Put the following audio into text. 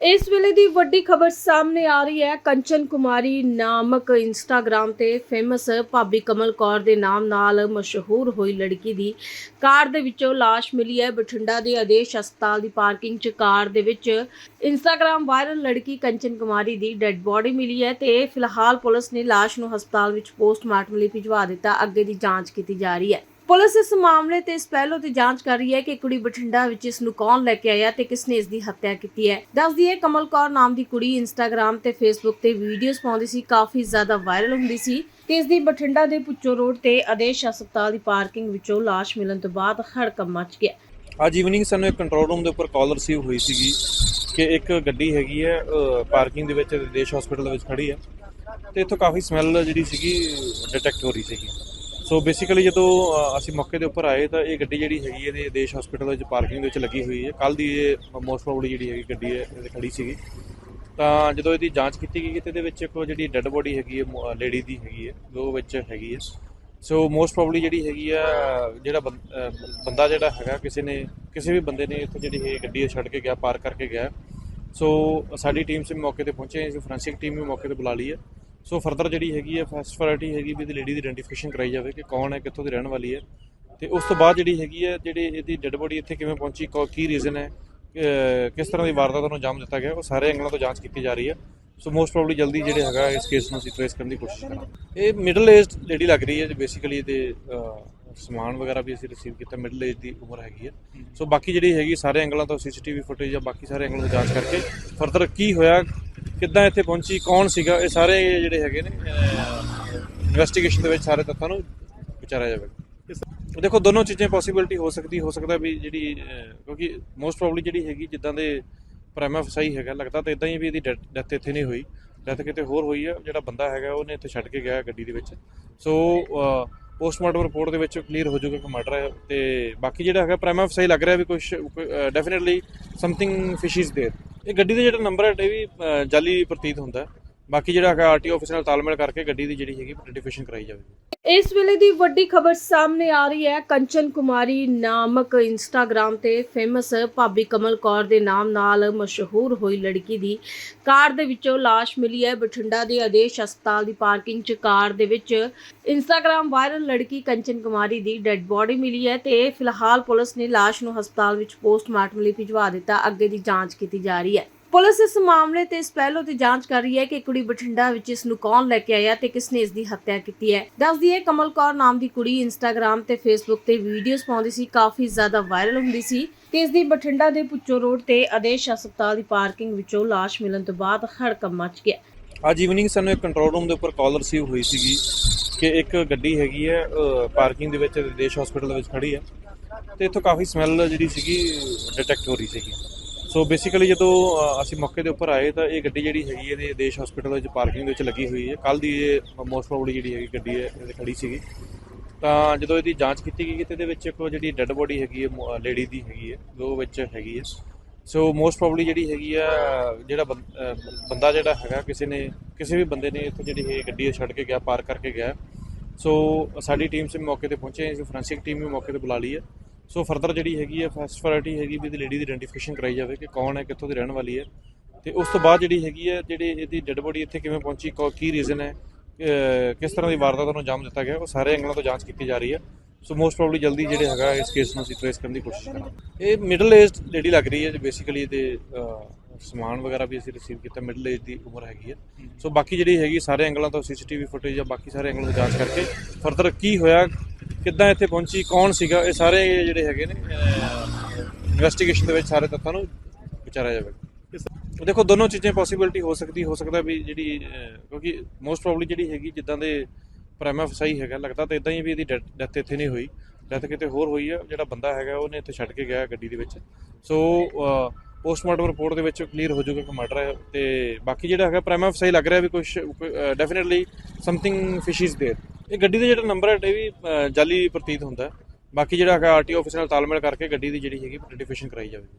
ਇਸ ਵੇਲੇ ਦੀ ਵੱਡੀ ਖਬਰ ਸਾਹਮਣੇ ਆ ਰਹੀ ਹੈ। ਕੰਚਨ ਕੁਮਾਰੀ ਨਾਮਕ ਇੰਸਟਾਗ੍ਰam ਤੇ ਫੇਮਸ ਭਾਬੀ ਕਮਲ ਕੌਰ ਦੇ ਨਾਮ ਨਾਲ ਮਸ਼ਹੂਰ ਹੋਈ ਲੜਕੀ ਦੀ ਕਾਰ ਦੇ ਵਿੱਚੋਂ ਲਾਸ਼ ਮਿਲੀ ਹੈ। ਬਠਿੰਡਾ ਦੇ ਆਦੇਸ਼ ਹਸਪਤਾਲ ਦੀ ਪਾਰਕਿੰਗ 'ਚ ਕਾਰ ਦੇ ਵਿੱਚ ਇੰਸਟਾਗ੍ਰam ਵਾਇਰਲ ਲੜਕੀ ਕੰਚਨ ਕੁਮਾਰੀ ਦੀ ਡੈੱਡ ਬੋਡੀ ਮਿਲੀ ਹੈ ਤੇ ਫਿਲਹਾਲ ਪੁਲਿਸ ਨੇ ਲਾਸ਼ ਨੂੰ ਹਸਪਤਾਲ ਵਿੱਚ ਪੋਸਟਮਾਰਟਮ ਲਈ ਭਿਜਵਾ ਦਿੱਤਾ। ਅੱਗੇ ਦੀ ਜਾਂਚ ਕੀਤੀ ਜਾ ਰਹੀ ਹੈ। ਪੁਲਿਸ ਇਸ ਮਾਮਲੇ ਤੇ ਇਸ ਪਹਿਲੋਂ ਦੀ ਜਾਂਚ ਕਰ ਰਹੀ ਹੈ ਕਿ ਕੁੜੀ ਬਠਿੰਡਾ ਵਿੱਚ ਇਸ ਨੂੰ ਕੌਣ ਲੈ ਕੇ ਆਇਆ ਤੇ ਕਿਸ ਨੇ ਇਸ ਦੀ ਹੱਤਿਆ ਕੀਤੀ ਹੈ। ਦੱਸਦੀ ਹੈ ਕਮਲ ਕੌਰ ਨਾਮ ਦੀ ਕੁੜੀ ਇੰਸਟਾਗ੍ਰam ਤੇ ਫੇਸਬੁੱਕ ਤੇ ਵੀਡੀਓਜ਼ ਪਾਉਂਦੀ ਸੀ, ਕਾਫੀ ਜ਼ਿਆਦਾ ਵਾਇਰਲ ਹੁੰਦੀ ਸੀ ਤੇ ਇਸ ਦੀ ਬਠਿੰਡਾ ਦੇ ਪੁੱਚੋ ਰੋਡ ਤੇ ਆਦੇਸ਼ ਹਸਪਤਾਲ ਦੀ ਪਾਰਕਿੰਗ ਵਿੱਚੋਂ ਲਾਸ਼ ਮਿਲਣ ਤੋਂ ਬਾਅਦ ਹੜਕੰਪ ਮਚ ਗਿਆ। ਅੱਜ ਈਵਨਿੰਗ ਸਾਨੂੰ ਇੱਕ ਕੰਟਰੋਲ ਰੂਮ ਦੇ ਉੱਪਰ ਕਾਲ ਰਿਸੀਵ ਹੋਈ ਸੀਗੀ ਕਿ ਇੱਕ ਗੱਡੀ ਹੈਗੀ ਹੈ ਪਾਰਕਿੰਗ ਦੇ ਵਿੱਚ ਦੇਸ਼ ਹਸਪੀਟਲ ਦੇ ਵਿੱਚ ਖੜੀ ਹੈ ਤੇ ਇੱਥੋਂ ਕਾਫੀ ਸਮੈਲ ਜਿਹੜੀ ਸੀਗੀ ਡਿਟੈਕਟ ਹੋ ਰਹੀ ਸੀਗੀ। ਸੋ ਬੇਸਿਕਲੀ ਜਦੋਂ ਅਸੀਂ ਮੌਕੇ ਦੇ ਉੱਪਰ ਆਏ ਤਾਂ ਇਹ ਗੱਡੀ ਜਿਹੜੀ ਹੈਗੀ ਇਹਦੇ ਦੇਸ਼ ਹਸਪੀਟਲ ਵਿੱਚ ਪਾਰਕਿੰਗ ਦੇ ਵਿੱਚ ਲੱਗੀ ਹੋਈ ਹੈ। ਕੱਲ ਦੀ ਇਹ ਮੋਸਟ ਪ੍ਰੋਬਬਲੀ ਜਿਹੜੀ ਹੈਗੀ ਗੱਡੀ ਹੈ, ਇਹਦੇ ਖੜੀ ਸੀਗੀ। ਤਾਂ ਜਦੋਂ ਇਹਦੀ ਜਾਂਚ ਕੀਤੀ ਗਈ, ਤੇ ਇਹਦੇ ਵਿੱਚ ਇੱਕ ਉਹ ਜਿਹੜੀ ਡੈੱਡ ਬੋਡੀ ਹੈਗੀ ਹੈ ਲੇਡੀ ਦੀ ਹੈਗੀ ਹੈ ਉਹ ਵਿੱਚ ਹੈਗੀ ਹੈ। ਸੋ ਮੋਸਟ ਪ੍ਰੋਬਬਲੀ ਜਿਹੜੀ ਹੈਗੀ ਆ, ਜਿਹੜਾ ਬੰ- ਬੰਦਾ ਜਿਹੜਾ ਹੈਗਾ, ਕਿਸੇ ਨੇ, ਕਿਸੇ ਵੀ ਬੰਦੇ ਨੇ ਇੱਥੇ ਜਿਹੜੀ ਇਹ ਗੱਡੀ ਛੱਡ ਕੇ ਗਿਆ ਪਾਰ ਕਰਕੇ ਗਿਆ। ਸੋ ਸਾਡੀ ਟੀਮ ਸੇ ਮੌਕੇ ਤੇ ਪਹੁੰਚੇ ਅਸੀਂ ਫੋਰੈਂਸਿਕ ਟੀਮ ਵੀ ਮੌਕੇ ਤੇ ਬੁਲਾ ਲਈ ਹੈ। ਸੋ ਫਰਦਰ ਜਿਹੜੀ ਹੈਗੀ ਹੈ ਫਸਟ ਪ੍ਰਾਇੋਰਟੀ ਹੈਗੀ ਵੀ ਇਹਦੀ ਲੇਡੀ ਦੀ ਆਇਡੈਂਟੀਫਿਕੇਸ਼ਨ ਕਰਾਈ ਜਾਵੇ ਕਿ ਕੌਣ ਹੈ, ਕਿੱਥੋਂ ਦੀ ਰਹਿਣ ਵਾਲੀ ਹੈ। ਤੇ ਉਸ ਤੋਂ ਬਾਅਦ ਜਿਹੜੀ ਹੈਗੀ ਹੈ, ਜਿਹੜੇ ਇਹਦੀ ਡੈੱਡ ਬੋਡੀ ਇੱਥੇ ਕਿਵੇਂ ਪਹੁੰਚੀ, ਕੌ- ਕੀ ਰੀਜ਼ਨ ਹੈ ਕਿਸ ਤਰ੍ਹਾਂ ਦੀ ਵਾਰਦਾਤ ਨੂੰ ਅੰਜਾਮ ਦਿੱਤਾ ਗਿਆ, ਉਹ ਸਾਰੇ ਐਂਗਲਾਂ ਤੋਂ ਜਾਂਚ ਕੀਤੀ ਜਾ ਰਹੀ ਹੈ। ਸੋ ਮੋਸਟ ਪ੍ਰੋਬਬਲੀ ਜਲਦੀ ਜਿਹੜੇ ਹੈਗਾ, ਇਸ ਕੇਸ ਨੂੰ ਅਸੀਂ ਟ੍ਰੇਸ ਕਰਨ ਦੀ ਕੋਸ਼ਿਸ਼ ਕਰਾਂਗੇ। ਇਹ ਮਿਡਲ ਏਜਡ ਲੇਡੀ ਲੱਗ ਰਹੀ ਹੈ ਬੇਸਿਕਲੀ ਇਹਦੇ ਸਮਾਨ ਵਗੈਰਾ ਵੀ ਅਸੀਂ ਰਿਸੀਵ ਕੀਤਾ ਮਿਡਲ ਏਜ ਦੀ ਉਮਰ ਹੈਗੀ ਹੈ। ਸੋ ਬਾਕੀ ਜਿਹੜੀ ਹੈਗੀ, ਸਾਰੇ ਐਂਗਲਾਂ ਤੋਂ ਸੀਸੀਟੀਵੀ ਫੁਟੇਜ ਜਾਂ ਬਾਕੀ ਸਾਰੇ ਐਂਗਲਾਂ ਤੋਂ ਜਾਂਚ ਕਰਕੇ ਫਰਦਰ ਕੀ ਹੋਇਆ ਕਿੱਦਾਂ ਇੱਥੇ ਪਹੁੰਚੀ ਕੌਣ ਸੀਗਾ ਇਹ ਸਾਰੇ ਜਿਹੜੇ ਹੈਗੇ ਨੇ ਇਨਵੈਸਟੀਗੇਸ਼ਨ ਦੇ ਵਿੱਚ ਸਾਰੇ ਤੱਥਾਂ ਨੂੰ ਵਿਚਾਰਿਆ ਜਾਵੇਗਾ ਦੇਖੋ ਦੋਨੋਂ ਚੀਜ਼ਾਂ ਪੋਸੀਬਿਲਿਟੀ ਹੋ ਸਕਦੀ ਹੋ ਸਕਦਾ ਵੀ ਜਿਹੜੀ ਅਹ, ਕਿਉਂਕਿ ਮੋਸਟ ਪ੍ਰੋਬਬਲੀ ਜਿਹੜੀ ਹੈਗੀ ਜਿੱਦਾਂ ਦੇ ਪ੍ਰਾਈਮਾ ਫਸਾਈ ਹੈਗਾ ਲੱਗਦਾ ਤਾਂ ਇਦਾਂ ਹੀ ਵੀ ਇਹਦੀ ਡੈਥ ਇੱਥੇ ਨਹੀਂ ਹੋਈ ਡੈਥ ਕਿਤੇ ਹੋਰ ਹੋਈ ਹੈ ਜਿਹੜਾ ਬੰਦਾ ਹੈਗਾ ਉਹਨੇ ਇੱਥੇ ਛੱਡ ਕੇ ਗਿਆ ਗੱਡੀ ਦੇ ਵਿੱਚ ਸੋ ਪੋਸਟਮਾਰਟਮ ਰਿਪੋਰਟ ਦੇ ਵਿੱਚ ਕਲੀਅਰ ਹੋ ਜਾਊਗਾ ਕਿ ਮਰਡਰ ਹੈ ਤੇ ਬਾਕੀ ਜਿਹੜਾ ਹੈਗਾ ਪ੍ਰਾਈਮਾ ਫਸਾਈ ਲੱਗ ਰਿਹਾ ਵੀ ਕੁਝ definitely something fish is there ਇਹ ਗੱਡੀ ਦਾ ਜਿਹੜਾ ਨੰਬਰ ਹੈ ਇਹ ਵੀ ਅਹ, ਜਾਲੀ ਪ੍ਰਤੀਤ ਹੁੰਦਾ ਹੈ। ਬਾਕੀ ਜਿਹੜਾ ਹੈਗਾ ਆਰਟੀਓ ਆਫਿਸ ਨਾਲ ਤਾਲਮੇਲ ਕਰਕੇ ਗੱਡੀ ਦੀ ਜਿਹੜੀ ਹੈਗੀ ਆਇਡੈਂਟੀਫਿਕੇਸ਼ਨ ਕਰਾਈ ਜਾਵੇਗੀ। ਇਸ ਵੇਲੇ ਦੀ ਵੱਡੀ ਖਬਰ ਸਾਹਮਣੇ ਆ ਰਹੀ ਹੈ। ਕੰਚਨ ਕੁਮਾਰੀ ਨਾਮਕ ਇੰਸਟਾਗ੍ਰam ਤੇ ਫੇਮਸ ਭਾਬੀ ਕਮਲ ਕੌਰ ਦੇ ਨਾਮ ਨਾਲ ਮਸ਼ਹੂਰ ਹੋਈ ਲੜਕੀ ਦੀ ਕਾਰ ਦੇ ਵਿੱਚੋਂ ਲਾਸ਼ ਮਿਲੀ ਹੈ। ਬਠਿੰਡਾ ਦੇ ਆਦੇਸ਼ ਹਸਪਤਾਲ ਦੀ ਪਾਰਕਿੰਗ 'ਚ ਕਾਰ ਦੇ ਵਿੱਚ ਇੰਸਟਾਗ੍ਰam ਵਾਇਰਲ ਲੜਕੀ ਕੰਚਨ ਕੁਮਾਰੀ ਦੀ ਡੈੱਡ ਬੋਡੀ ਮਿਲੀ ਹੈ ਤੇ ਫਿਲਹਾਲ ਪੁਲਿਸ ਨੇ ਲਾਸ਼ ਨੂੰ ਹਸਪਤਾਲ ਵਿੱਚ ਪੋਸਟਮਾਰਟਮ ਲਈ ਭਿਜਵਾ ਦਿੱਤਾ। ਅੱਗੇ ਦੀ ਜਾਂਚ ਕੀਤੀ ਜਾ ਰਹੀ ਹੈ। ਪੁਲਿਸ ਇਸ ਮਾਮਲੇ ਤੇ ਇਸ ਪਹਿਲੋਂ ਦੀ ਜਾਂਚ ਕਰ ਰਹੀ ਹੈ ਕਿ ਕੁੜੀ ਬਠਿੰਡਾ ਵਿੱਚ ਇਸ ਨੂੰ ਕੌਣ ਲੈ ਕੇ ਆਇਆ ਤੇ ਕਿਸ ਨੇ ਇਸ ਦੀ ਹੱਤਿਆ ਕੀਤੀ ਹੈ। ਦੱਸਦੀ ਹੈ, ਕਮਲ ਕੌਰ ਨਾਮ ਦੀ ਕੁੜੀ ਇੰਸਟਾਗ੍ਰam ਤੇ ਫੇਸਬੁੱਕ ਤੇ ਵੀਡੀਓਜ਼ ਪਾਉਂਦੀ ਸੀ, ਕਾਫੀ ਜ਼ਿਆਦਾ ਵਾਇਰਲ ਹੁੰਦੀ ਸੀ ਤੇ ਇਸ ਦੀ ਬਠਿੰਡਾ ਦੇ ਪੁੱਚੋ ਰੋਡ ਤੇ ਆਦੇਸ਼ ਹਸਪਤਾਲ ਦੀ ਪਾਰਕਿੰਗ ਵਿੱਚੋਂ ਲਾਸ਼ ਮਿਲਣ ਤੋਂ ਬਾਅਦ ਹੜਕੰਪ ਮਚ ਗਿਆ। ਅੱਜ ਈਵਨਿੰਗ ਸਾਨੂੰ ਇੱਕ ਕੰਟਰੋਲ ਰੂਮ ਦੇ ਉੱਪਰ ਕਾਲ ਰਿਸੀਵ ਹੋਈ ਸੀਗੀ ਕਿ ਇੱਕ ਗੱਡੀ ਹੈਗੀ ਹੈ ਪਾਰਕਿੰਗ ਦੇ ਵਿੱਚ ਦੇਸ਼ ਹਸਪੀਟਲ ਦੇ ਵਿੱਚ ਖੜੀ ਹੈ ਤੇ ਇੱਥੋਂ ਕਾਫੀ ਸਮੈਲ ਜਿਹੜੀ ਸੀਗੀ ਡਿਟੈਕਟ ਹੋ ਰਹੀ ਸੀਗੀ। ਸੋ ਬੇਸਿਕਲੀ ਜਦੋਂ ਅਸੀਂ ਮੌਕੇ ਦੇ ਉੱਪਰ ਆਏ ਤਾਂ ਇਹ ਗੱਡੀ ਜਿਹੜੀ ਹੈਗੀ ਇਹਦੇ ਦੇਸ਼ ਹਸਪੀਟਲ ਵਿੱਚ ਪਾਰਕਿੰਗ ਦੇ ਵਿੱਚ ਲੱਗੀ ਹੋਈ ਹੈ। ਕੱਲ ਦੀ ਇਹ ਮੋਸਟ ਪ੍ਰੋਬਬਲੀ ਜਿਹੜੀ ਹੈਗੀ ਗੱਡੀ ਹੈ, ਇਹਦੇ ਖੜੀ ਸੀਗੀ। ਤਾਂ ਜਦੋਂ ਇਹਦੀ ਜਾਂਚ ਕੀਤੀ ਗਈ, ਤੇ ਇਹਦੇ ਵਿੱਚ ਇੱਕ ਜਿਹੜੀ ਡੈੱਡ ਬੋਡੀ ਹੈਗੀ ਹੈ ਲੇਡੀ ਦੀ ਹੈਗੀ ਹੈ ਜੋ ਵਿੱਚ ਹੈਗੀ ਹੈ। ਸੋ ਮੋਸਟ ਪ੍ਰੋਬਬਲੀ ਜਿਹੜੀ ਹੈਗੀ ਆ, ਜਿਹੜਾ ਬੰ- ਬੰਦਾ ਜਿਹੜਾ ਹੈਗਾ, ਕਿਸੇ ਨੇ, ਕਿਸੇ ਵੀ ਬੰਦੇ ਨੇ ਇੱਥੇ ਜਿਹੜੀ ਇਹ ਗੱਡੀ ਛੱਡ ਕੇ ਗਿਆ ਪਾਰ ਕਰਕੇ ਗਿਆ। ਸੋ ਸਾਡੀ ਟੀਮ ਸੇ ਮੌਕੇ ਤੇ ਪਹੁੰਚੇ, ਅਸੀਂ ਫੋਰੈਂਸਿਕ ਟੀਮ ਵੀ ਮੌਕੇ ਤੇ ਬੁਲਾ ਲਈ ਹੈ। ਸੋ ਫਰਦਰ ਜਿਹੜੀ ਹੈਗੀ ਹੈ ਫਸਟ ਪ੍ਰਾਇੋਰਟੀ ਹੈਗੀ ਵੀ ਇਹਦੀ ਲੇਡੀ ਦੀ ਆਇਡੈਂਟੀਫਿਕੇਸ਼ਨ ਕਰਾਈ ਜਾਵੇ ਕਿ ਕੌਣ ਹੈ, ਕਿੱਥੋਂ ਦੀ ਰਹਿਣ ਵਾਲੀ ਹੈ। ਤੇ ਉਸ ਤੋਂ ਬਾਅਦ ਜਿਹੜੀ ਹੈਗੀ ਹੈ, ਜਿਹੜੇ ਇਹਦੀ ਡੈੱਡ ਬੋਡੀ ਇੱਥੇ ਕਿਵੇਂ ਪਹੁੰਚੀ, ਕੌ- ਕੀ ਰੀਜ਼ਨ ਹੈ ਕਿਸ ਤਰ੍ਹਾਂ ਦੀ ਵਾਰਦਾਤ ਨੂੰ ਅੰਜਾਮ ਦਿੱਤਾ ਗਿਆ, ਉਹ ਸਾਰੇ ਐਂਗਲਾਂ ਤੋਂ ਜਾਂਚ ਕੀਤੀ ਜਾ ਰਹੀ ਹੈ। ਸੋ ਮੋਸਟ ਪ੍ਰੋਬਬਲੀ ਜਲਦੀ ਜਿਹੜੇ ਹੈਗਾ, ਇਸ ਕੇਸ ਨੂੰ ਅਸੀਂ ਟ੍ਰੇਸ ਕਰਨ ਦੀ ਕੋਸ਼ਿਸ਼ ਕਰਾਂਗੇ। ਇਹ ਮਿਡਲ ਏਜਡ ਲੇਡੀ ਲੱਗ ਰਹੀ ਹੈ ਬੇਸਿਕਲੀ ਇਹਦੇ ਸਮਾਨ ਵਗੈਰਾ ਵੀ ਅਸੀਂ ਰਿਸੀਵ ਕੀਤਾ ਮਿਡਲ ਏਜ ਦੀ ਉਮਰ ਹੈਗੀ ਹੈ। ਸੋ ਬਾਕੀ ਜਿਹੜੀ ਹੈਗੀ, ਸਾਰੇ ਐਂਗਲਾਂ ਤੋਂ ਸੀਸੀਟੀਵੀ ਫੁਟੇਜ ਜਾਂ ਬਾਕੀ ਸਾਰੇ ਐਂਗਲਾਂ ਤੋਂ ਜਾਂਚ ਕਰਕੇ ਫਰਦਰ ਕੀ ਹੋਇਆ ਕਿੱਦਾਂ ਇੱਥੇ ਪਹੁੰਚੀ ਕੌਣ ਸੀਗਾ ਇਹ ਸਾਰੇ ਜਿਹੜੇ ਹੈਗੇ ਨੇ ਇਨਵੈਸਟੀਗੇਸ਼ਨ ਦੇ ਵਿੱਚ ਸਾਰੇ ਤੱਥਾਂ ਨੂੰ ਵਿਚਾਰਿਆ ਜਾਵੇਗਾ ਦੇਖੋ ਦੋਨੋਂ ਚੀਜ਼ਾਂ ਪੋਸੀਬਿਲਿਟੀ ਹੋ ਸਕਦੀ ਹੋ ਸਕਦਾ ਵੀ ਜਿਹੜੀ ਅਹ, ਕਿਉਂਕਿ ਮੋਸਟ ਪ੍ਰੋਬਬਲੀ ਜਿਹੜੀ ਹੈਗੀ ਜਿੱਦਾਂ ਦੇ ਪ੍ਰਾਈਮਾ ਫਸਾਈ ਹੈਗਾ ਲੱਗਦਾ ਤਾਂ ਇਦਾਂ ਹੀ ਵੀ ਇਹਦੀ ਡੈਥ ਇੱਥੇ ਨਹੀਂ ਹੋਈ ਡੈਥ ਕਿਤੇ ਹੋਰ ਹੋਈ ਹੈ ਜਿਹੜਾ ਬੰਦਾ ਹੈਗਾ ਉਹਨੇ ਇੱਥੇ ਛੱਡ ਕੇ ਗਿਆ ਗੱਡੀ ਦੇ ਵਿੱਚ ਸੋ ਪੋਸਟਮਾਰਟਮ ਰਿਪੋਰਟ ਦੇ ਵਿੱਚ ਕਲੀਅਰ ਹੋ ਜਾਊਗਾ ਕਿ ਮਰਡਰ ਹੈ ਤੇ ਬਾਕੀ ਜਿਹੜਾ ਹੈਗਾ ਪ੍ਰਾਈਮਾ ਫਸਾਈ ਲੱਗ ਰਿਹਾ ਵੀ ਕੁਝ definitely something fish is there ਇਹ ਗੱਡੀ ਦਾ ਜਿਹੜਾ ਨੰਬਰ ਹੈ ਇਹ ਵੀ ਅਹ, ਜਾਲੀ ਪ੍ਰਤੀਤ ਹੁੰਦਾ ਹੈ। ਬਾਕੀ ਜਿਹੜਾ ਹੈਗਾ ਆਰਟੀਓ ਆਫਿਸ ਨਾਲ ਤਾਲਮੇਲ ਕਰਕੇ ਗੱਡੀ ਦੀ ਜਿਹੜੀ ਹੈਗੀ ਆਇਡੈਂਟੀਫਿਕੇਸ਼ਨ ਕਰਾਈ ਜਾਵੇਗੀ